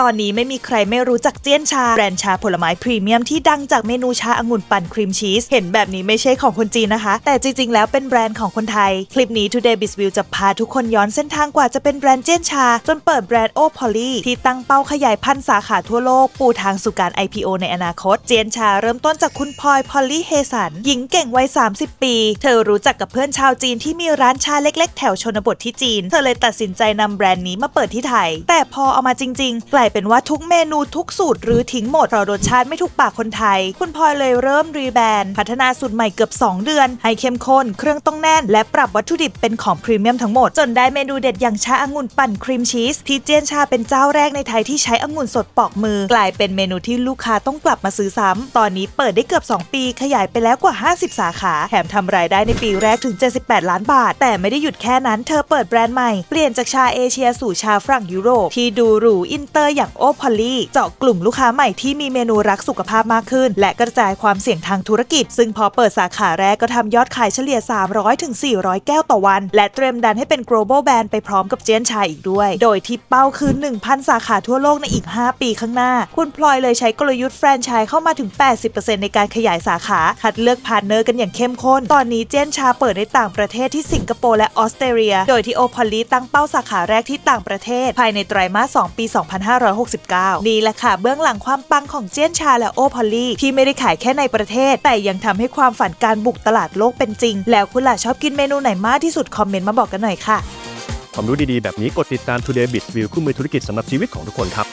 ตอนนี้ไม่มีใครไม่รู้จักเจี้ยนชา แบรนด์ชาผลไม้พรีเมียมที่ดังจากเมนูชาองุ่นปั่นครีมชีส เห็นแบบนี้ไม่ใช่ของคนจีนนะคะ แต่จริง ๆ แล้วเป็นแบรนด์ของคนไทย คลิปนี้ Today b i z v i e w จะพาทุกคนย้อนเส้นทางกว่าจะเป็นแบรนด์เจี้ยนชา จนเปิดแบรนด์โอพอลี่ที่ตั้งเป้าขยายพันธุ์สาขาทั่วโลก ปูทางสู่การ IPO ในอนาคต เจียนชาเริ่มต้นจากคุณพลอยพอลลี่เฮสันหญิงเก่งวัย 30 ปี เธอรู้จักกับเพื่อนชาวจีนที่มีร้านชาเล็ก ๆ แถวชนบทที่จีน เธอเลยตัดสินใจนำแบรนด์นี้มาเปิดที่ไทย แต่พอเอามาจริงๆกลายเป็นว่าทุกเมนูทุกสูตรหรือทิ้งหมดเพราะรสชาติไม่ถูกปากคนไทย คุณพลอยเลยเริ่มรีแบรนด์พัฒนาสูตรใหม่เกือบ 2 เดือน ให้เข้มข้น เครื่องต้องแน่น และปรับวัตถุดิบเป็นของพรีเมียมทั้งหมด จนได้เมนูเด็ดอย่างชาองุ่นปั่นครีมชีสที่เจียนชาเป็นเจ้าแรกในไทยที่ใช้องุ่นสดปอกมือ กลายเป็นเมนูที่ลูกค้าต้องกลับมาซื้อซ้ำตอนนี้เปิดได้เกือบ 2 ปี ขยายไปแล้วกว่า 50 สาขา แถมทำรายได้ในปีแรกถึง 78 ล้านบาท แต่ไม่ได้หยุดแค่นั้นเธอเปิดแบรนด์ใหม่เปลี่ยนจากชาเอเชียสู่ชาฝรั่งยุโรปที่ดูหรูอินเตอร์อย่างโอพอลลี่เจาะกลุ่มลูกค้าใหม่ที่มีเมนูรักสุขภาพมากขึ้น และกระจายความเสี่ยงทางธุรกิจ ซึ่งพอเปิดสาขาแรกก็ทำยอดขายเฉลี่ย 300ถึง400 แก้วต่อวัน และเตรียมดันให้เป็น global brand ไปพร้อมกับเจนชาอีกด้วย โดยที่เป้าคือ 1,000 สาขาทั่วโลกในอีก 5 ปีข้างหน้า คุณพลอยเลยใช้กลยุทธ์แฟรนไชส์เข้ามาถึง 80%ในการขยายสาขา คัดเลือกพาร์เนอร์กันอย่างเข้มข้น ตอนนี้เจนชาเปิดในต่างประเทศที่สิงคโปร์และออสเตรเลีย โดยที่โอพอลลีตั้งเป้าสาขาแรกที่ต่างประเทศ ภายในไตรมาส 2 ปี 2 5 2569 นี่แหละค่ะ เบื้องหลังความปังของเจนชาและโอพอลลี่ ที่ไม่ได้ขายแค่ในประเทศ แต่ยังทำให้ความฝันการบุกตลาดโลกเป็นจริง แล้วคุณล่ะชอบกินเมนูไหนมากที่สุดคอมเมนต์มาบอกกันหน่อยค่ะความรู้ดีๆ แบบนี้กดติดตาม Today b i z View คู่มือธุรกิจสำหรับชีวิตของทุกคนครับ